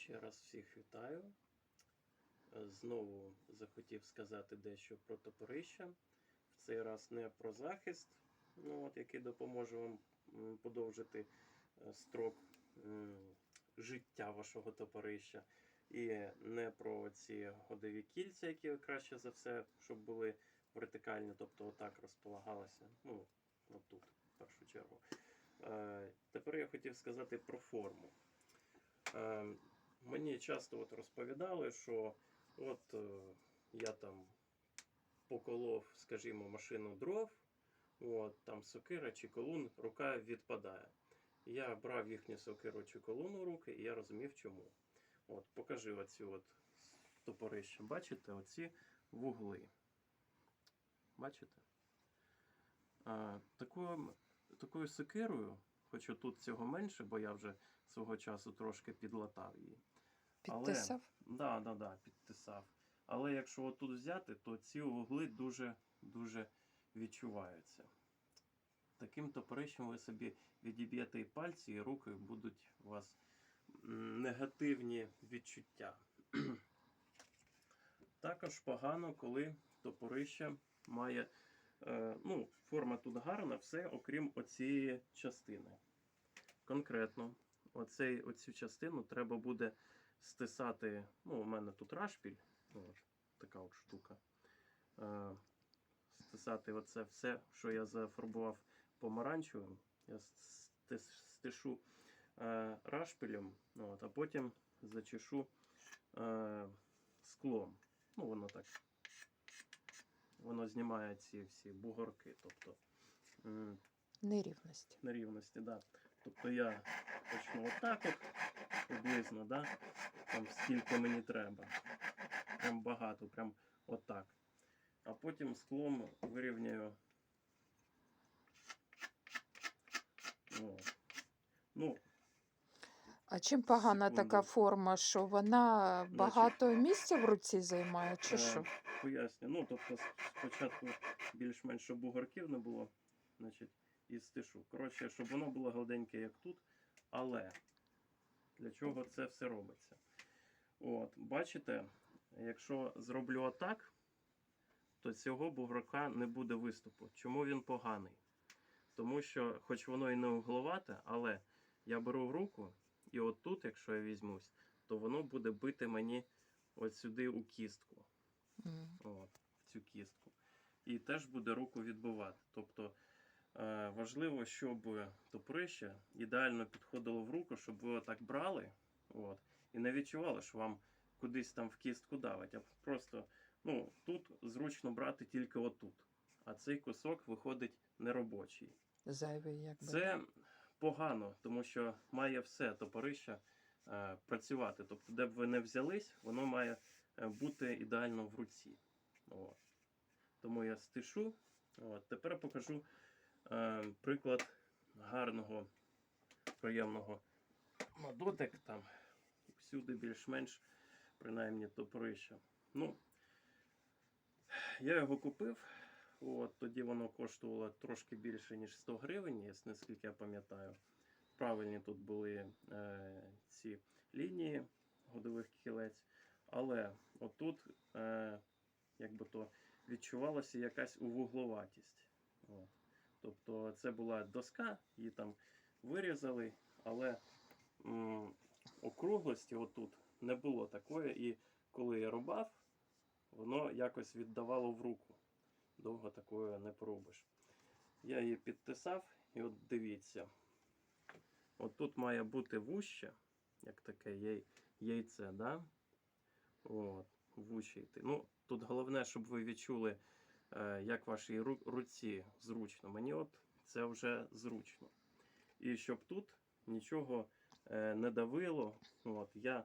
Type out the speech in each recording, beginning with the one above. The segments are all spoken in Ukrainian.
Ще раз всіх вітаю. Е, Знову захотів сказати дещо про топорища. В цей раз не про захист, ну, от, який допоможе вам подовжити е, строк життя вашого топорища. І не про ці годові кільця, які краще за все, щоб були вертикальні, тобто отак розполагалися. Ну, отут, в першу чергу. Е, Тепер я хотів сказати про форму. Мені часто от розповідали, що от е, я там поколов, скажімо, машину дров, от, там сокира чи колун, рука відпадає. Я брав їхню сокиру чи колун у руки, і я розумів, чому. От, покажи оці от топорища. Бачите, оці вугли. Бачите? А, такою, такою сокирою, хоч тут цього менше, бо я вже свого часу трошки підлатав її. Підтисав? Але, да, да, да, підтисав. Але якщо отут взяти, то ці вугли дуже, дуже відчуваються. Таким топорищем ви собі відіб'єте і пальці, і руки будуть у вас негативні відчуття. Також погано, коли топорище має. Е, ну, форма тут гарна, все окрім оцієї частини. Конкретно, оцей, оцю частину треба буде стисати. Ну, у мене тут рашпіль, ну, от, така от штука. Е, стисати оце все, що я зафарбував помаранчевим. Я стишу е, рашпілем, ну, от, а потім зачешу е, склом. Ну, воно так. Воно знімає ці всі бугорки, тобто Нерівності. нерівності. Да. Тобто я почну отак от приблизно, да? там скільки мені треба. Прям багато, прям отак. А потім склом вирівняю. От. Ну, А чим погана Секунду. така форма, що вона багато місця в руці займає, чи Е, що? Поясню. Ну, тобто, спочатку більш-менш щоб бугорків не було, значить, і стишу. Коротше, щоб воно було гладеньке, як тут. Але для чого це все робиться? От, бачите, якщо зроблю отак, то цього бугорка не буде виступу. Чому він поганий? Тому що, хоч воно і не угловате, але я беру в руку, і от тут, якщо я візьмусь, то воно буде бити мені от сюди у кістку. М. От, в цю кістку. І теж буде руку відбивати. Тобто важливо, щоб топорище ідеально підходило в руку, щоб ви отак брали от, і не відчували, що вам кудись там в кістку давить. А просто ну, тут зручно брати тільки отут. А цей кусок виходить неробочий. Зайвий, якби. Це погано, тому що має все топорище е, працювати. Тобто, де б ви не взялись, воно має е, бути ідеально в руці. От. Тому я стишу. От. Тепер покажу е, приклад гарного, приємного на дотик. Там всюди більш-менш, принаймні, топорища. Ну, я його купив. От, тоді воно коштувало трошки більше, ніж 100 гривень, наскільки я пам'ятаю. Правильні тут були е, ці лінії годових кілець. Але отут, е, якби то відчувалася якась увугловатість. От. Тобто це була доска, її там вирізали, але м, округлості отут не було такої. І коли я рубав, воно якось віддавало в руку довго такою не поробиш. Я її підтисав, і от дивіться. От тут має бути вуще, як таке яй- яйце, да? От, вуще йти. Ну, тут головне, щоб ви відчули, як вашій руці зручно. Мені от це вже зручно. І щоб тут нічого е, не давило, от, я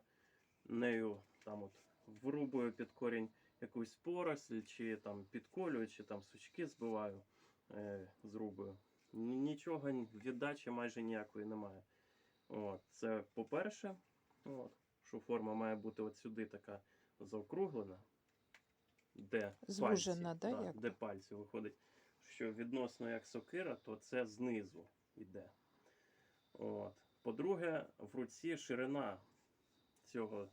нею там от вирубую під корінь якусь поросль, чи там підколюю, чи там сучки збиваю е, зрубую. Нічого віддачі майже ніякої немає. От, це по-перше, що форма має бути от сюди така заокруглена, де Звужена, пальці, да, якби? де пальці виходить. Що відносно як сокира, то це знизу йде. От. По-друге, в руці ширина цього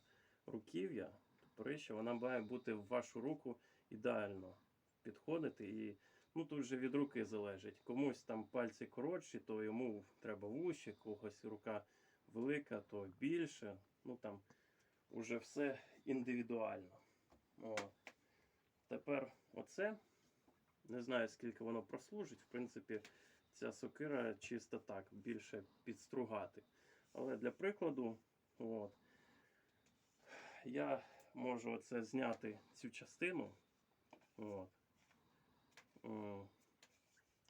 руків'я, топорища, вона має бути в вашу руку ідеально підходити. І ну, тут вже від руки залежить. Комусь там пальці коротші, то йому треба вужче, когось рука велика, то більше. Ну там уже все індивідуально. О. Тепер оце. Не знаю, скільки воно прослужить. В принципі, ця сокира чисто так, більше підстругати. Але для прикладу, от, я можу оце зняти цю частину. От.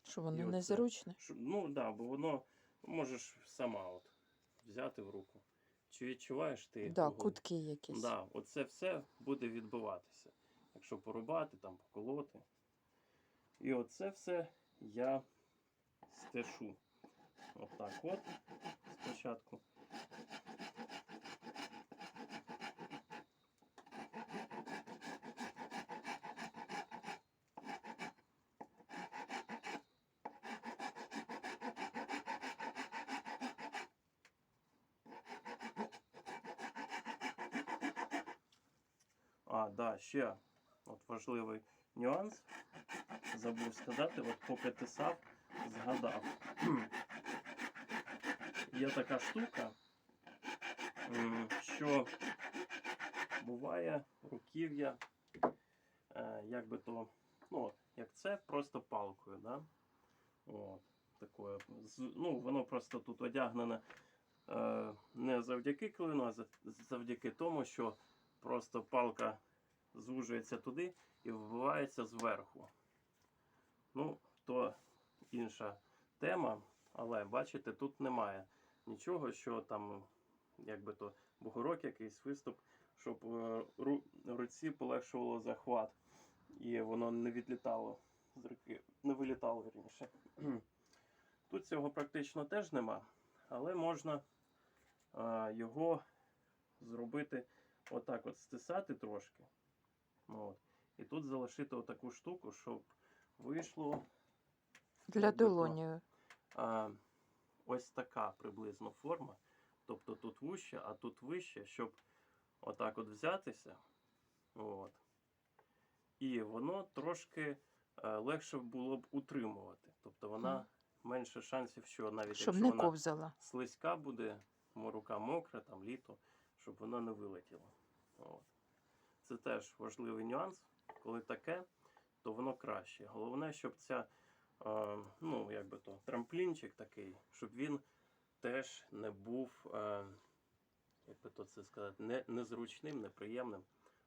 Що воно незручне. ну так, да, бо воно можеш сама от взяти в руку. Чи відчуваєш ти? Да, кутки якісь. Да, оце все буде відбиватися. Якщо порубати, там поколоти. І оце все я стешу. Отак от спочатку. А, да, ще от важливий нюанс. Забув сказати, от поки писав, згадав. Є така штука, що буває руків'я, е, як би то, ну, як це, просто палкою, да? От, такою. Ну, воно просто тут одягнене е, не завдяки клину, а завдяки тому, що просто палка звужується туди і вбивається зверху. Ну, то інша тема, але бачите, тут немає нічого, що там, якби то бугорок якийсь виступ, щоб е, ру- руці полегшувало захват. І воно не відлітало з руки, не вилітало вірніше. Тут цього практично теж нема, але можна е, його зробити отак от стисати трошки. От. І тут залишити отаку штуку, щоб вийшло Для долоні. а, ось така приблизно форма. Тобто тут вище, а тут вище, щоб отак от взятися. От. І воно трошки е, легше було б утримувати. Тобто вона Мгм. менше шансів, що навіть Щоб якщо не вона ковзала. слизька буде, рука мокра, там літо, щоб вона не вилетіла. От. Це теж важливий нюанс. Коли таке, то воно краще. Головне, щоб ця, е, ну, як би то, трамплінчик такий, щоб він теж не був, е, як би то це сказати, не, незручним, неприємним.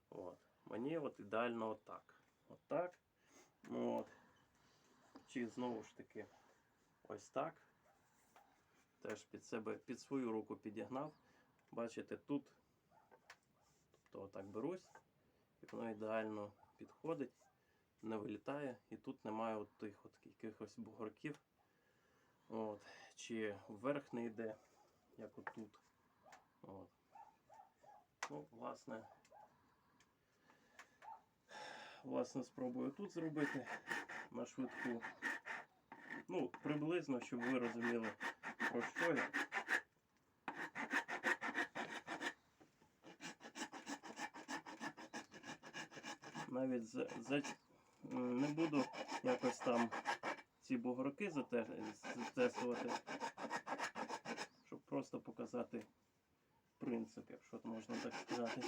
От. Мені от ідеально отак. Отак. От. Чи знову ж таки, ось так теж під себе, під свою руку підігнав. Бачите, тут, тобто отак берусь, воно ідеально підходить, не вилітає, і тут немає от тих от якихось бугорків. От, чи вверх не йде, як отут. От. Ну, власне, власне, спробую тут зробити на швидку. Ну, приблизно, щоб ви розуміли, про що я. Навіть за, за, не буду якось там ці бугорки затестувати, щоб просто показати принцип, якщо можна так сказати.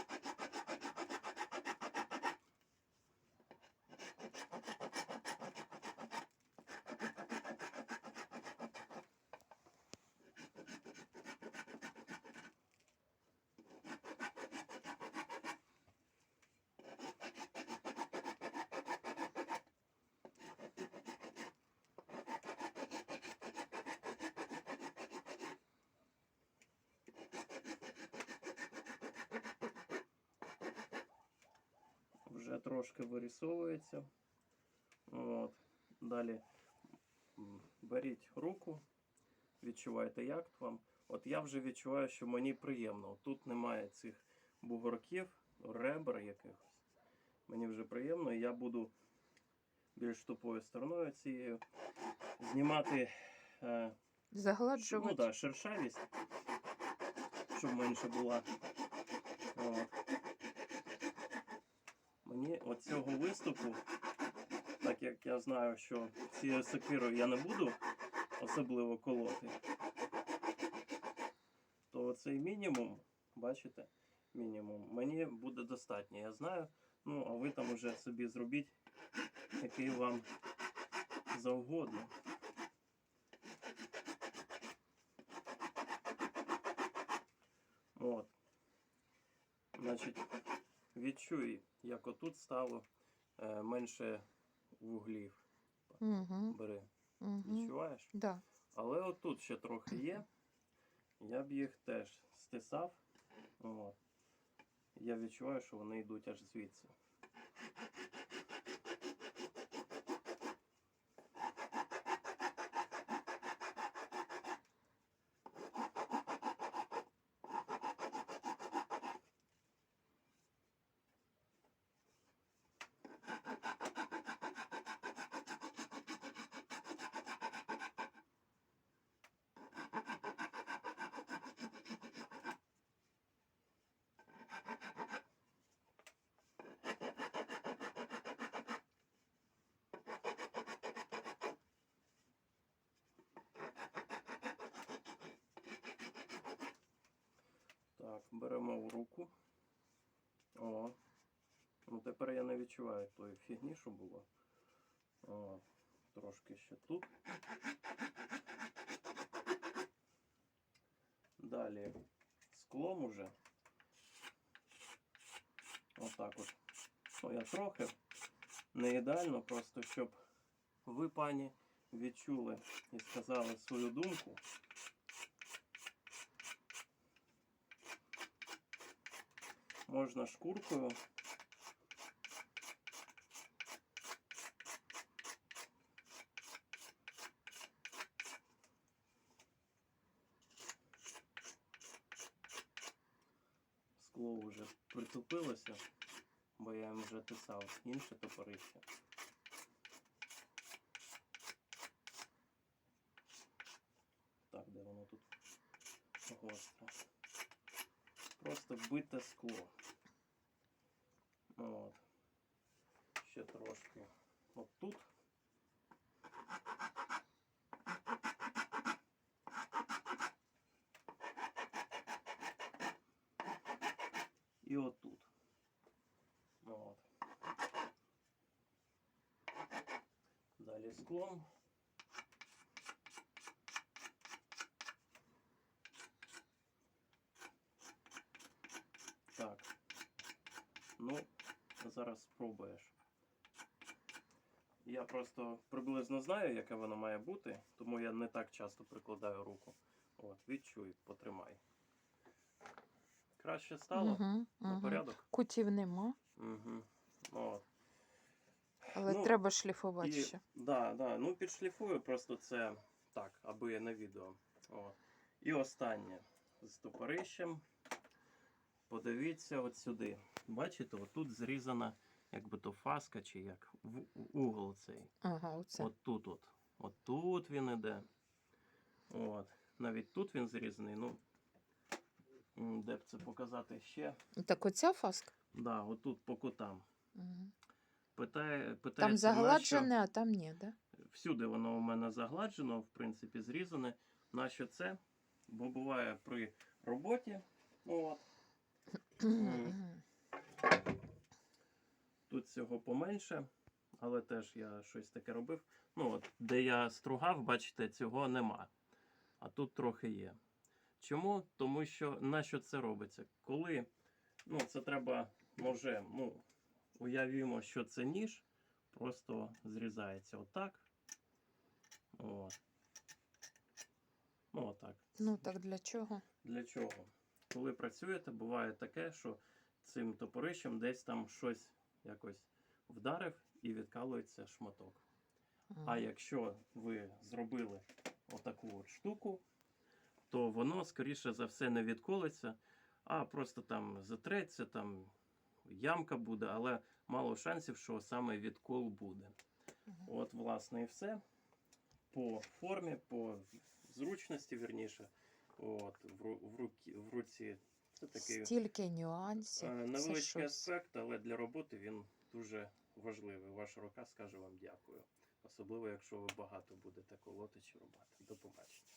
Вже трошки вирісовується. От. Далі беріть руку, відчувайте, як вам. От я вже відчуваю, що мені приємно. Тут немає цих бугорків, ребер якихось. Мені вже приємно, і я буду більш тупою стороною цією знімати е, ну, да, шершавість, щоб менше була. От. Мені от цього виступу, так як я знаю, що цією сокирою я не буду особливо колоти, то цей мінімум, бачите, мінімум, мені буде достатньо. Я знаю. Ну, а ви там уже собі зробіть, який вам завгодно. От. Значить, відчую, як отут стало е, менше вуглів. Угу. Бери. Угу. Відчуваєш? Да. Але отут ще трохи є. Я б їх теж стисав. О. Я відчуваю, що вони йдуть аж звідси. Так, беремо в руку. О. Ну тепер я не відчуваю тої фігні, що було. О, трошки ще тут. Далі склом уже. Отак от. Ну, я трохи не ідеально, просто щоб ви, пані, відчули і сказали свою думку. Можна шкуркою. Скло вже притупилося, бо я їм вже тисав інше топорище. Так, де воно тут гостре. Просто бите скло. От. Ще трошки. От тут. І отут. От. Далі склом. Так. Ну, зараз спробуєш. Я просто приблизно знаю, яке воно має бути, тому я не так часто прикладаю руку. От, відчуй, потримай. Краще стало? Угу. На Угу. порядок? Кутів нема, Угу. От. але Ну, треба шліфувати І, ще. да, да, ну підшліфую просто це так, аби на відео. О. І останнє з топорищем. Подивіться от сюди. Бачите, отут зрізана якби то фаска чи як в- угол цей. Ага, оце. От тут от. От тут він іде. От. Навіть тут він зрізаний. Ну, де б це показати ще? Так оця фаска? Да, отут по кутам. Угу. Питає, питається, Там нащо- загладжене, а там ні, да? Всюди воно у мене загладжено, в принципі, зрізане. Нащо це? Бо буває при роботі. От. тут цього поменше, але теж я щось таке робив. Ну, от, де я стругав, бачите, цього нема. А тут трохи є. Чому? Тому що нащо це робиться? Коли ну, це треба ножем, ну, уявімо, що це ніж, просто зрізається отак. От. Ну, отак. Ну так для чого? Для чого? Коли працюєте, буває таке, що цим топорищем десь там щось якось вдарив і відкалується шматок. А якщо ви зробили отаку от штуку, то воно, скоріше за все, не відколиться, а просто там затреться, там ямка буде, але мало шансів, що саме відкол буде. От, власне, і все. По формі, по зручності, вірніше. От, в, в, руці, в руці Це такий Стільки нюансів. е, невеличкий аспект, але для роботи він дуже важливий. Ваша рука скаже вам дякую. Особливо, якщо ви багато будете колоти чи рубати. До побачення.